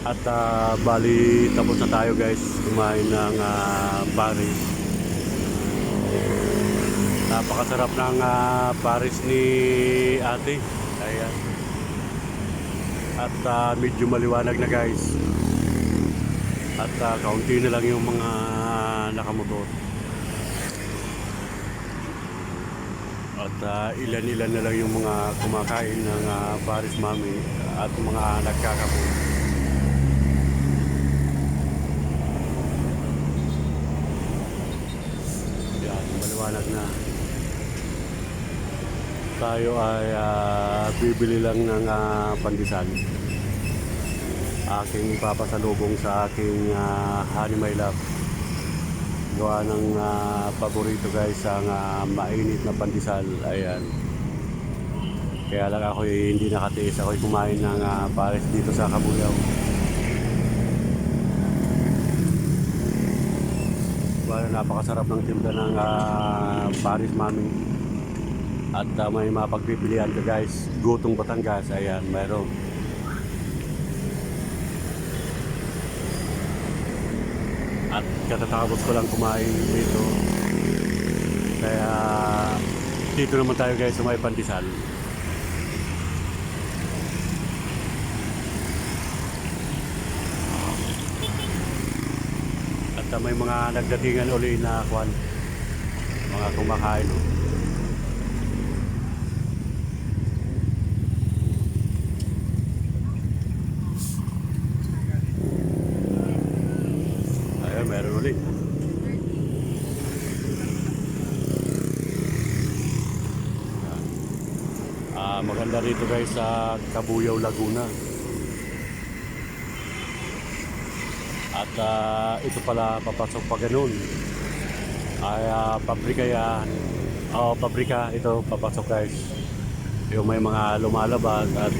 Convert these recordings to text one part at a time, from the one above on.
At ah, bali tapos na tayo guys kumain ng uh, Paris. Napakasarap ng ah, Paris ni ate. Ayan. At ah, medyo maliwanag na guys. At ah, kaunti na lang yung mga nakamotor. At ilan-ilan na lang yung mga kumakain ng ah, Paris Mami at mga nagkakapo. Yan, maliwanag na. Tayo ay ah, bibili lang ng ah, pandesal. Aking papasalubong sa aking uh, honey my love. Gawa ng ah, paborito guys ang ah, mainit na pandesal. Ayan. Kaya lang ako hindi nakatiis. Ako kumain ng ah, pares dito sa Kabuyaw. Napakasarap ng timpla ng ah, Paris Mami. At ah, may mapagpipilian ka guys. Gutong Batangas. Ayan, mayroon. At katatapos ko lang kumain dito. Kaya dito naman tayo guys sa may pandesal. At may mga nagdatingan uli na kwan. Mga kumakain. oh. Ayun, meron ulit. Ah, maganda rito guys sa Kabuyaw, Laguna. At ah, ito pala papasok pa ganun. Ay ah, pabrika yan. Oo, pabrika ito papasok guys. Yung may mga lumalabas at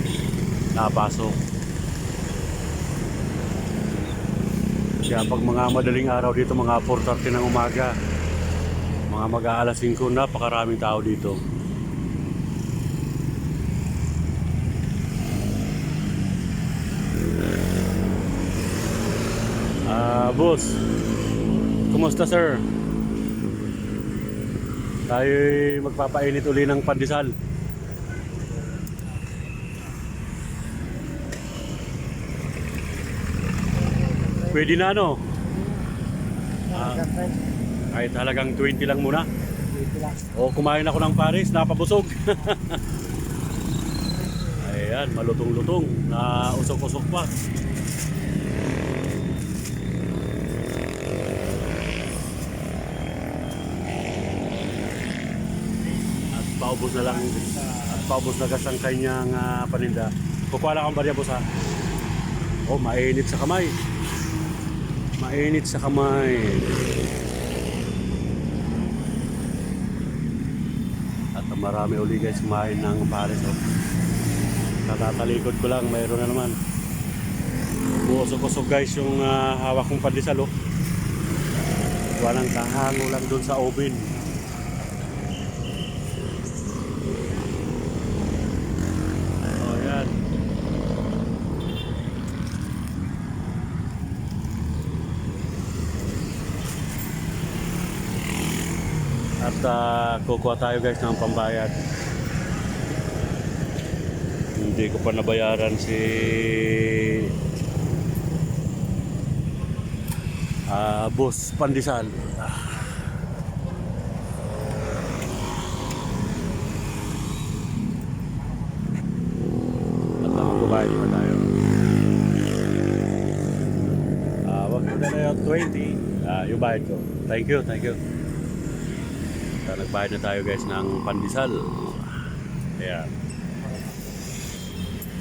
napasok. Kaya pag mga madaling araw dito, mga 4.30 ng umaga, mga mag-aalas 5, napakaraming tao dito. Ah, boss. Kumusta, sir? Tayo magpapainit uli ng pandesal. Pwede na ano? Ah, kahit halagang 20 lang muna. O kumain ako ng Paris, napabusog. Ayan, malutong-lutong. Na usok-usok pa. Paubos na lang at paubos na gas ang kanyang ah, paninda. Kukuha lang ang barya boss ha. Oh, mainit sa kamay. Mainit sa kamay. At marami uli guys kumain ng pares. Oh. Katatalikod ko lang, mayroon na naman. Buosok-usok guys yung ah, hawak kong pandesal. Oh. Walang kahango lang doon sa oven. Oh, yan. Ah, kukuha tayo guys ng pambayad. Hindi ko pa nabayaran si ah Boss Pandesal. At uh, magbabayad pa tayo. Ah, wag mo na na yung 20. Ah, yung bayad ko. Thank you, thank you. So, nagbayad na tayo guys ng pandesal. Ayan.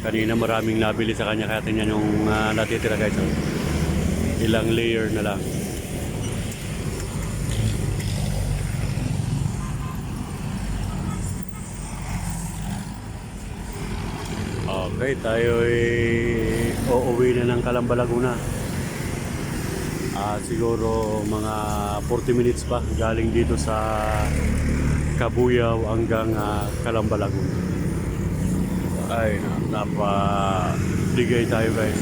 Kanina maraming nabili sa kanya kaya tingnan yung ah, natitira guys. oh. Ilang layer na lang. Okay, tayo ay uuwi na ng Calamba, Laguna. Ah, siguro mga 40 minutes pa galing dito sa Kabuyaw hanggang ah, Calamba, Laguna. Ay, napabigay tayo guys.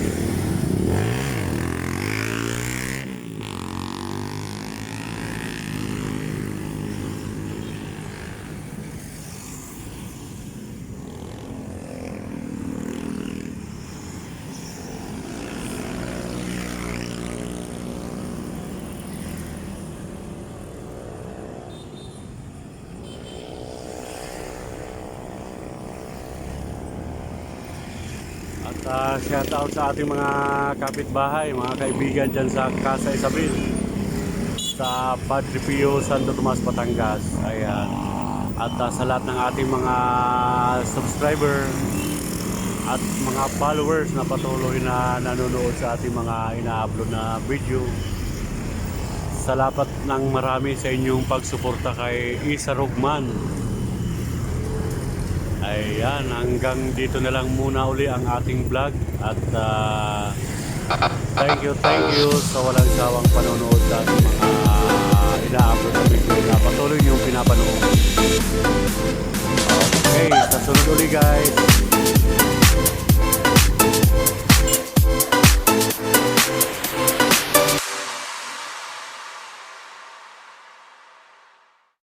At uh, shout out sa ating mga kapitbahay, mga kaibigan dyan sa Casa Isabel. Sa Padre Pio Santo Tomas, Batangas. Ayan. At uh, sa lahat ng ating mga subscriber at mga followers na patuloy na nanonood sa ating mga ina-upload na video. Salamat ng marami sa inyong pagsuporta kay Isa Rugman. Ayan, hanggang dito na lang muna uli ang ating vlog at ah, thank you, thank you sa walang sawang panonood sa mga ina-upload na video na patuloy niyong pinapanood. Okay, sa sunod uli guys.